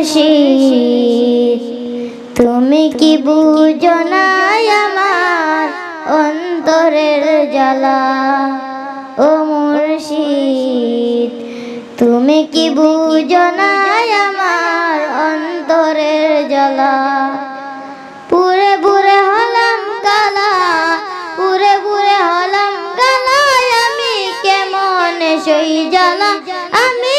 মুর্শিদ তুমি কি বুঝো না আমার অন্তরের জ্বালা? ও মুর্শিদ, তুমি কি বুঝো আমার অন্তরের জ্বালা? পুরে পুরে হলাম কালা পুরে পুরে হলাম কালা আমি কেমন সই জ্বালা? আমি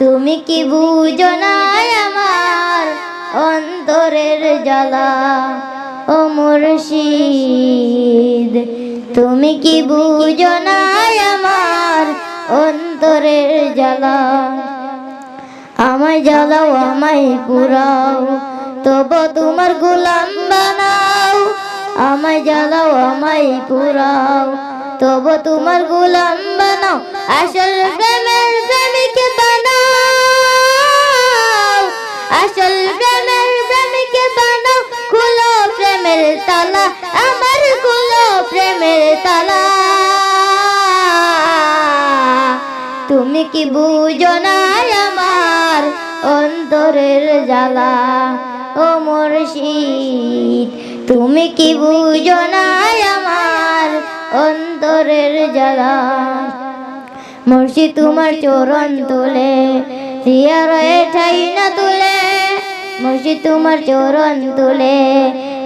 তুমি কি বুঝো না আমার অন্তরের জ্বালা? ও মুর্শিদ, তুমি কি বুঝো না আমার অন্তরের জ্বালা? আমায় জ্বালাও, আমায় পুরাও তবু তোমার গোলাম বানাও। আমায় জ্বালাও, আমায় পুরাও তবু তোমার গোলাম বানাও। আসল প্রেমের তালা, আমার খুলো প্রেমের তালা। তুমি কি বুঝো না আমার অন্তরের জ্বালা? ও মুর্শিদ, তুমি কি বুঝো না আমার অন্তরের জ্বালা? মুর্শিদ, তোমার চরণ তুলে রিয়ার ঠাই না তুলে। মুর্শিদ, তোমার চরণ তুলে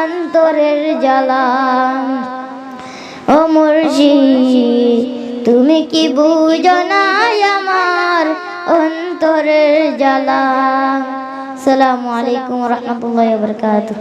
অন্তরের জ্বালা। ও মুরশি তুমি কি বুঝো না আমার অন্তরের জ্বালা? সালামু আলাইকুম রহমতুল্লাহ বরকাতুহ।